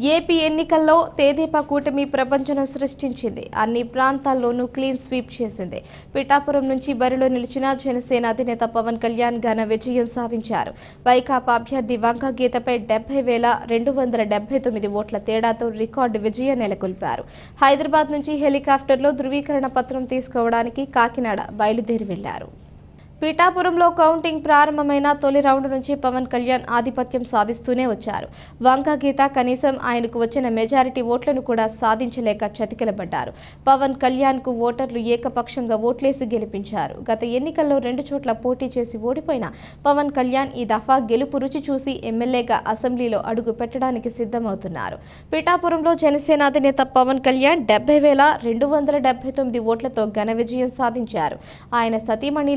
AP ఎన్నికల్లో తేదేపా కూటమి ప్రపంచం సృష్టించింది. అన్ని ప్రాంతాల్లోనూ క్లీన్ స్వీప్ చేసింది. పిఠాపురం నుంచి బరిలో నిలిచిన జనసేన అధినేత పవన్ కళ్యాణ్ ఘన విజయం సాధించారు. వైకాపా అభ్యర్థి వంక గీతపై డెబ్బై వేల రెండు వందల డెబ్బై తొమ్మిది ఓట్ల తేడాతో రికార్డు విజయం నెలకొల్పారు. హైదరాబాద్ నుంచి హెలికాప్టర్లో ధృవీకరణ పత్రం తీసుకోవడానికి కాకినాడ బయలుదేరి వెళ్ళారు పీఠాపురంలో కౌంటింగ్ ప్రారంభమైన తొలి రౌండ్ నుంచి పవన్ కళ్యాణ్ ఆధిపత్యం సాధిస్తూనే వచ్చారు. వంక గీత కనీసం ఆయనకు వచ్చిన మెజారిటీ ఓట్లను కూడా సాధించలేక చతికిలబడ్డారు. పవన్ కళ్యాణ్కు ఓటర్లు ఏకపక్షంగా ఓట్లేసి గెలిపించారు. గత ఎన్నికల్లో రెండు చోట్ల పోటీ చేసి ఓడిపోయిన పవన్ కళ్యాణ్ ఈ దఫా గెలుపు రుచి చూసి ఎమ్మెల్యేగా అసెంబ్లీలో అడుగు పెట్టడానికి సిద్ధమవుతున్నారు. పిఠాపురంలో జనసేన అధినేత పవన్ కళ్యాణ్ డెబ్బై వేల రెండు వందల డెబ్బై తొమ్మిది ఓట్లతో ఘన విజయం సాధించారు. ఆయన సతీమణి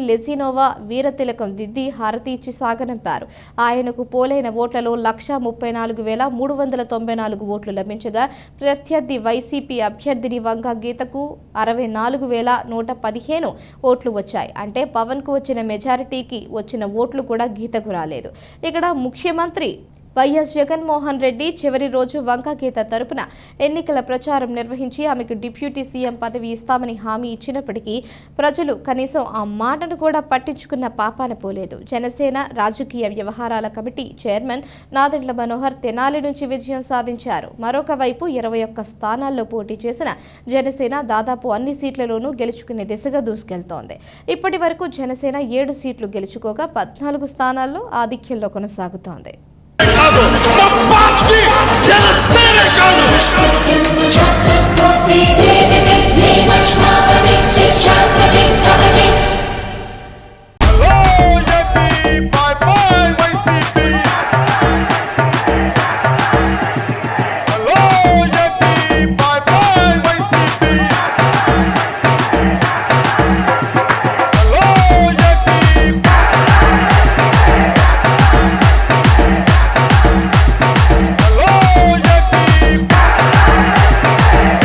లెసినోవా వీరతిలకం దిద్ది హారతి ఇచ్చి సాగనంపారు. ఆయనకు పోలైన ఓట్లలో లక్ష ముప్పై నాలుగు వేల మూడు వందల తొంభై నాలుగు ఓట్లు లభించగా ప్రత్యర్థి వైసీపీ అభ్యర్థిని వంగ గీతకు అరవై నాలుగు వేల నూట పదిహేను ఓట్లు వచ్చాయి. అంటే పవన్కు వచ్చిన మెజారిటీకి వచ్చిన ఓట్లు కూడా గీతకు రాలేదు. ఇక్కడ ముఖ్యమంత్రి వైఎస్ జగన్మోహన్ రెడ్డి చివరి రోజు వంక గీత తరపున ఎన్నికల ప్రచారం నిర్వహించి ఆమెకు డిప్యూటీ సీఎం పదవి ఇస్తామని హామీ ఇచ్చినప్పటికీ ప్రజలు కనీసం ఆ మాటను కూడా పట్టించుకున్న పాపాన పోలేదు. జనసేన రాజకీయ వ్యవహారాల కమిటీ చైర్మన్ నాదెండ్ల మనోహర్ తెనాలి నుంచి విజయం సాధించారు. మరొక వైపు ఇరవై ఒక్క స్థానాల్లో పోటీ చేసిన జనసేన దాదాపు అన్ని సీట్లలోనూ గెలుచుకునే దిశగా దూసుకెళ్తోంది. ఇప్పటి వరకు జనసేన ఏడు సీట్లు గెలుచుకోగా పద్నాలుగు స్థానాల్లో ఆధిక్యంలో కొనసాగుతోంది.